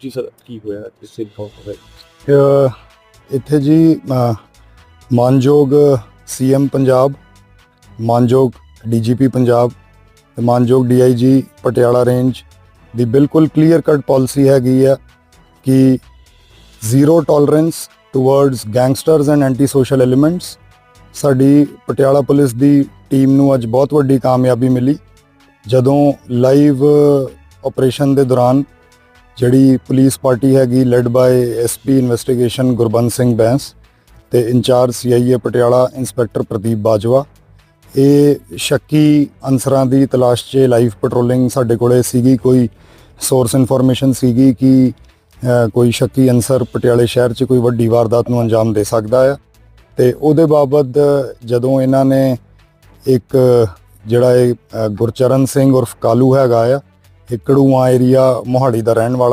ਜੀ ਸਰ ਕੀ ਹੋਇਆ? ਇਸ ਇਨਫੋਰਮ ਹੋਇਆ ਇੱਥੇ ਜੀ ਅ, ਮਾਨਯੋਗ ਸੀਐਮ ਪੰਜਾਬ ਮਾਨਯੋਗ ਡੀਜੀਪੀ ਪੰਜਾਬ ਤੇ ਮਾਨਯੋਗ ਡੀਆਈਜੀ ਪਟਿਆਲਾ ਰੇਂਜ ਦੀ ਬਿਲਕੁਲ ਕਲੀਅਰ ਕੱਟ ਪਾਲਿਸੀ ਹੈਗੀ ਆ ਕਿ zero tolerance towards gangsters and anti social elements ਸਾਡੀ ਪਟਿਆਲਾ ਪੁਲਿਸ ਦੀ ਟੀਮ ਨੂੰ ਅੱਜ ਬਹੁਤ ਵੱਡੀ ਕਾਮਯਾਬੀ ਮਿਲੀ। ਜਦੋਂ ਲਾਈਵ ਆਪਰੇਸ਼ਨ ਦੇ ਦੌਰਾਨ ਜਿਹੜੀ ਪੁਲਿਸ ਪਾਰਟੀ ਹੈਗੀ led by SP investigation Gurbant Singh Bains ਤੇ incharge CIA Patiala inspector Pradeep Bajwa. ਇਹ ਸ਼ੱਕੀ ਅਨਸਰਾਂ ਦੀ ਤਲਾਸ਼ 'ਚ ਲਾਈਵ ਪੈਟਰੋਲਿੰਗ ਸਾਡੇ ਕੋਲੇ ਸੀਗੀ, ਕੋਈ ਸੋਰਸ ਇਨਫੋਰਮੇਸ਼ਨ ਸੀਗੀ ਕਿ ਕੋਈ ਸ਼ੱਕੀ ਅਨਸਰ ਪਟਿਆਲੇ ਸ਼ਹਿਰ 'ਚ ਕੋਈ ਵੱਡੀ ਵਾਰਦਾਤ ਨੂੰ ਅੰਜਾਮ ਦੇ ਸਕਦਾ ਹੈ ਤੇ ਉਹਦੇ ਬਾਬਤ ਜਦੋਂ ਇਹਨਾਂ ਨੇ ਇੱਕ ਜਿਹੜਾ ਇਹ ਗੁਰਚਰਨ ਸਿੰਘ ਉਰਫ ਕਾਲੂ ਹੈਗਾ ਆ ਇਹ ਏਰੀਆ ਮੋਹਾਲੀ ਦਾ ਰਹਿਣ ਵਾਲਾ